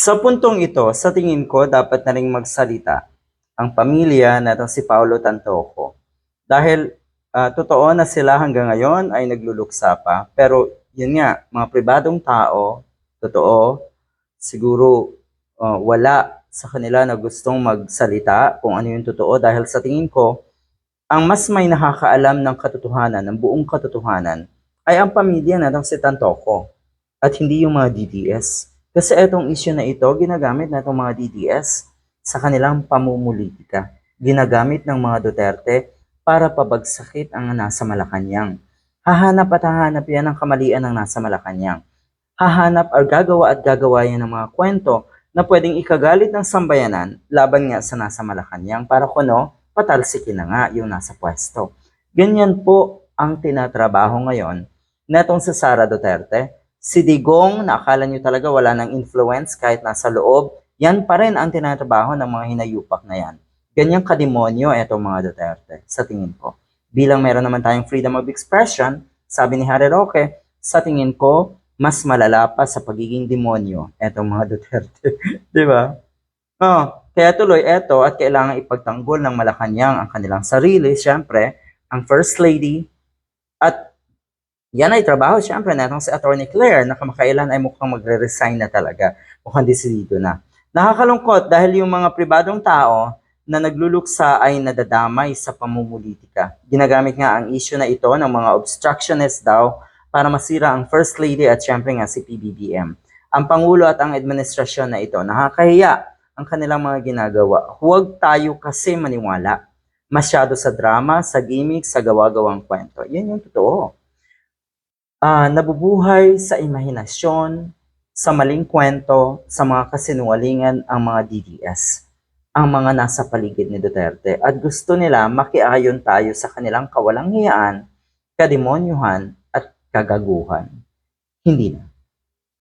Sa puntong ito, sa tingin ko, dapat na rin magsalita ang pamilya na si Paolo Tantoco. Dahil ah, totoo na sila hanggang ngayon ay nagluluksa pa. Pero yun nga, mga pribadong tao, totoo, siguro ah, wala sa kanila na gustong magsalita kung ano yung totoo. Dahil sa tingin ko, ang mas may nakakaalam ng katotohanan, ng buong katotohanan, ay ang pamilya na si Tantoco at hindi yung mga DDS. Kasi itong issue na ito, ginagamit na itong mga DDS sa kanilang pamumulitika. Ginagamit ng mga Duterte para pabagsakit ang nasa Malacanang. Hahanap at hahanap yan ng kamalian ng nasa Malacanang. Hahanap at gagawa at gagawa yan ng mga kwento na pwedeng ikagalit ng sambayanan laban nga sa nasa Malacanang para kuno patalsikin na nga yung nasa pwesto. Ganyan po ang tinatrabaho ngayon netong sa Sara Duterte. Si Digong, na akala nyo talaga wala ng influence kahit nasa loob, yan pa rin ang tinatrabaho ng mga hinayupak na yan. Ganyang kademonyo itong mga Duterte, sa tingin ko. Bilang meron naman tayong freedom of expression, sabi ni Harry Roque, sa tingin ko, mas malala pa sa pagiging demonyo etong mga Duterte. Di ba? Oh, kaya tuloy eto at kailangan ipagtanggol ng Malacanang ang kanilang sarili, syempre, ang First Lady, at yan ay trabaho, syempre, na itong si Attorney Claire na kamakailan ay mukhang magre-resign na talaga. Mukhang decidido na. Nakakalungkot dahil yung mga pribadong tao na nagluluksa ay nadadamay sa pamumulitika. Ginagamit nga ang issue na ito ng mga obstructionist daw para masira ang First Lady at syempre nga si PBBM. Ang Pangulo at ang administrasyon na ito, nakakahiya ang kanilang mga ginagawa. Huwag tayo kasi maniwala masyado sa drama, sa gimmick, sa gawa-gawang kwento. Yan yung totoo ah nabubuhay sa imahinasyon, sa maling kwento, sa mga kasinungalingan ang mga DDS, ang mga nasa paligid ni Duterte at gusto nila makiayon tayo sa kanilang kawalang hiyaan, kademonyuhan at kagaguhan. Hindi na.